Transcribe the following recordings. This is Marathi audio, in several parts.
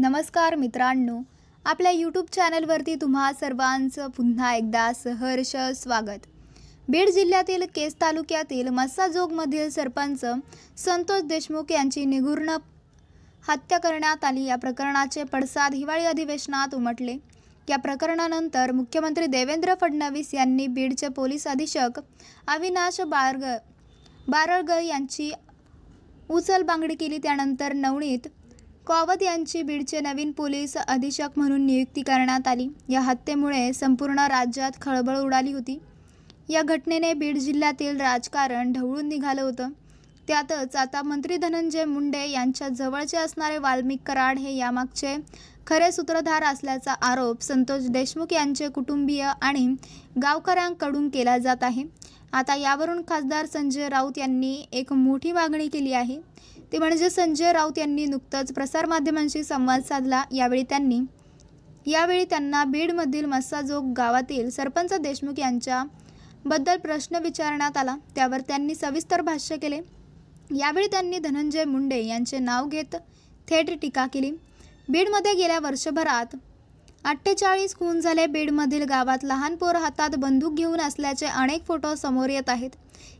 नमस्कार मित्रांनो आपल्या यूट्यूब चॅनलवरती तुम्हा सर्वांचं पुन्हा एकदा सहर्ष स्वागत. बीड जिल्ह्यातील केस तालुक्यातील मस्साजोगमधील सरपंच संतोष देशमुख यांची निगूर्ण हत्या करण्यात आली. या प्रकरणाचे पडसाद हिवाळी अधिवेशनात उमटले. या प्रकरणानंतर मुख्यमंत्री देवेंद्र फडणवीस यांनी बीडचे पोलीस अधीक्षक अविनाश बारग बारळग यांची उचलबांगडी केली. त्यानंतर नवणीत कॉवत यांची बीडचे नवीन पोलीस अधीक्षक म्हणून नियुक्ती करण्यात आली. या हत्येमुळे संपूर्ण राज्यात खळबळ उडाली होती. या घटनेने बीड जिल्ह्यातील राजकारण ढवळून निघालं होतं. त्यातच आता मंत्री धनंजय मुंडे यांच्या जवळचे असणारे वाल्मिक कराड हे यामागचे खरे सूत्रधार असल्याचा आरोप संतोष देशमुख यांचे कुटुंबीय आणि गावकऱ्यांकडून केला जात आहे. आता यावरून खासदार संजय राऊत यांनी एक मोठी मागणी केली आहे. ते म्हणजे संजय राऊत यांनी नुकतंच प्रसारमाध्यमांशी संवाद साधला. यावेळी त्यांनी यावेळी त्यांना बीडमधील मस्साजोग गावातील सरपंच देशमुख यांच्याबद्दल प्रश्न विचारण्यात आला. त्यावर त्यांनी सविस्तर भाष्य केले. यावेळी त्यांनी धनंजय मुंडे यांचे नाव घेत थेट टीका केली. बीडमध्ये गेल्या वर्षभरात अठ्ठेचाळीस खून झाले. बीडमधील गावात लहान पोर हातात बंदूक घेऊन असल्याचे अनेक फोटो समोर येत आहेत.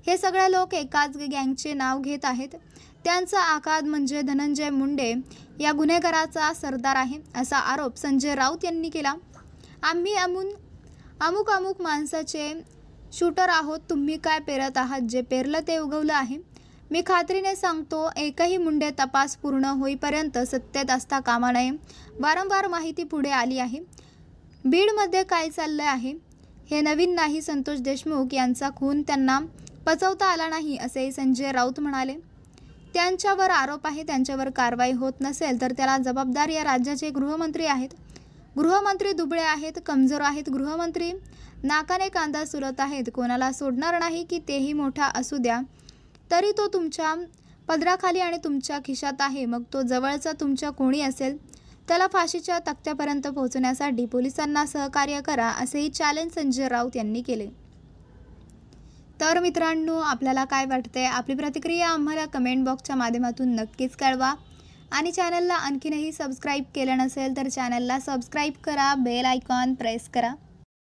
हे सगळे लोक एकाच गँगचे नाव घेत आहेत. त्यांचा आकाद म्हणजे धनंजय मुंडे या गुन्हेगाराचा सरदार आहे असा आरोप संजय राऊत यांनी केला. आम्ही अमून अमुक अमुक माणसाचे शूटर आहोत तुम्ही काय पेरत आहात? जे पेरलं ते उगवलं आहे. मी खात्रीने सांगतो एकही मुंडे तपास पूर्ण होईपर्यंत सत्तेत असता कामा नये. वारंवार माहिती पुढे आली आहे. बीडमध्ये काय चाललं आहे? हे नवीन नाही संतोष देशमुख यांचा खून त्यांना पचवता आला नाही असे संजय राऊत म्हणाले. त्यांच्यावर आरोप आहे त्यांच्यावर कारवाई होत नसेल तर त्याला जबाबदार या राज्याचे गृहमंत्री आहेत. गृहमंत्री दुबळे आहेत कमजोर आहेत गृहमंत्री नाकाने कांदा सुरत आहेत. कोणाला सोडणार नाही की तेही मोठा असू द्या. तरी तो तुमच्या पदराखाली आणि तुमच्या खिशात आहे. मग तो जवळचा तुमच्या कोणी असेल? त्याला फाशीच्या तक्त्यापर्यंत पोहोचण्यासाठी पोलिसांना सहकार्य करा असेही चॅलेंज संजय राऊत यांनी केले. तर मित्रांनो आपल्याला काय वाटतंय? आपली प्रतिक्रिया आम्हाला कमेंट बॉक्सच्या माध्यमातून नक्कीच कळवा. आणि चॅनलला आणखीनही सबस्क्राईब केलं नसेल तर चॅनलला सबस्क्राईब करा बेल आयकॉन प्रेस करा.